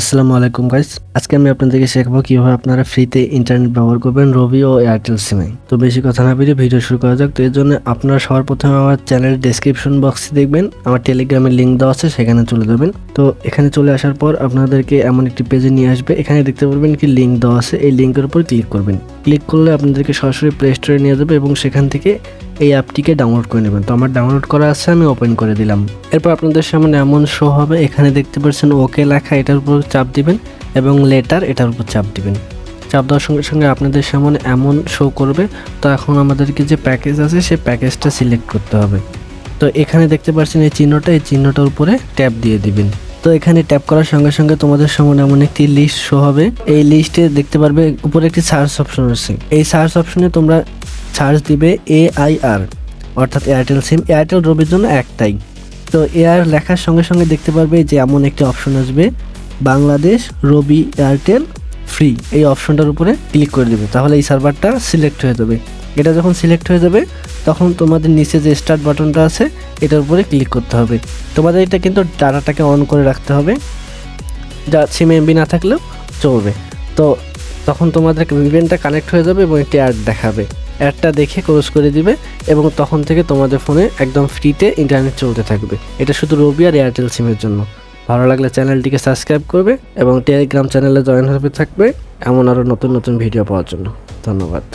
আসসালামু আলাইকুম গাইস আজকে আমি আপনাদেরকে শেখাবো কীভাবে আপনারা ফ্রিতে ইন্টারনেট ব্যবহার করবেন রবি ও এয়ারটেল সিমে তো বেশি কথা না বেরিয়ে ভিডিও শুরু করা যাক। তো এর জন্য আপনারা সবার প্রথমে আমার চ্যানেলের ডেসক্রিপশন বক্সে দেখবেন। আমার টেলিগ্রামের লিঙ্ক দেওয়া আছে, সেখানে চলে যাবেন। তো এখানে চলে আসার পর আপনাদেরকে এমন একটি পেজে নিয়ে আসবে। এখানে দেখতে পারবেন কি লিঙ্ক দেওয়া আছে। এই লিঙ্কের উপর ক্লিক করবেন। ক্লিক করলে আপনাদেরকে সরাসরি প্লে স্টোরে নিয়ে যাবে এবং সেখান থেকে এই অ্যাপটিকে ডাউনলোড করে নেবেন। তো আমার ডাউনলোড করা আছে, আমি ওপেন করে দিলাম। এরপর আপনাদের সামনে এমন শো হবে। এখানে দেখতে পাচ্ছেন ওকে লেখা, এটার উপর চাপ দিবেন এবং লেটার এটার উপর চাপ দিবেন। চাপ দেওয়ার সঙ্গে সঙ্গে আপনাদের সামনে এমন শো করবে। তো এখন আমাদেরকে যে প্যাকেজ আছে, সেই প্যাকেজটা সিলেক্ট করতে হবে। তো এখানে দেখতে পাচ্ছেন এই চিহ্নটা। এই চিহ্নটার উপরে ট্যাপ দিয়ে দিবেন। তো এখানে ট্যাপ করার সঙ্গে সঙ্গে তোমাদের সামনে এমন একটি লিস্ট শো হবে। এই লিস্টে দেখতে পারবে উপরে একটি সার্চ অপশন আছে এই সার্চ অপশনে তোমরা সার্চ দিবে এ আই আর অর্থাৎ এয়ারটেল সিম এয়ারটেল রবির জন্য একটাই। তো এয়ার লেখার সঙ্গে সঙ্গে দেখতে পারবে যে এমন একটি অপশন আসবে। বাংলাদেশ রবি এয়ারটেল ফ্রি এই অপশনটার উপরে ক্লিক করে দেবে। তাহলে এই সার্ভারটা সিলেক্ট হয়ে যাবে। এটা যখন সিলেক্ট হয়ে যাবে তখন তোমাদের নিচে যে স্টার্ট বাটনটা আছে, এটার উপরে ক্লিক করতে হবে। তোমাদের এটা কিন্তু ডাটাটাকে অন করে রাখতে হবে। যা সিম এমবি না থাকলেও চলবে। তো তখন তোমাদের ইভেন্টটা কানেক্ট হয়ে যাবে এবং একটি অ্যাড দেখাবে। অ্যাডটা দেখে ক্লোজ করে দিবে এবং তখন থেকে তোমাদের ফোনে একদম ফ্রিতে ইন্টারনেট চলতে থাকবে। এটা শুধু রবি আর এয়ারটেল সিমের জন্য। ভালো লাগলে চ্যানেলটিকে সাবস্ক্রাইব করবে এবং টেলিগ্রাম চ্যানেলে জয়েন হতে থাকবে। এমন আরও নতুন নতুন ভিডিও পাওয়ার জন্য। ধন্যবাদ।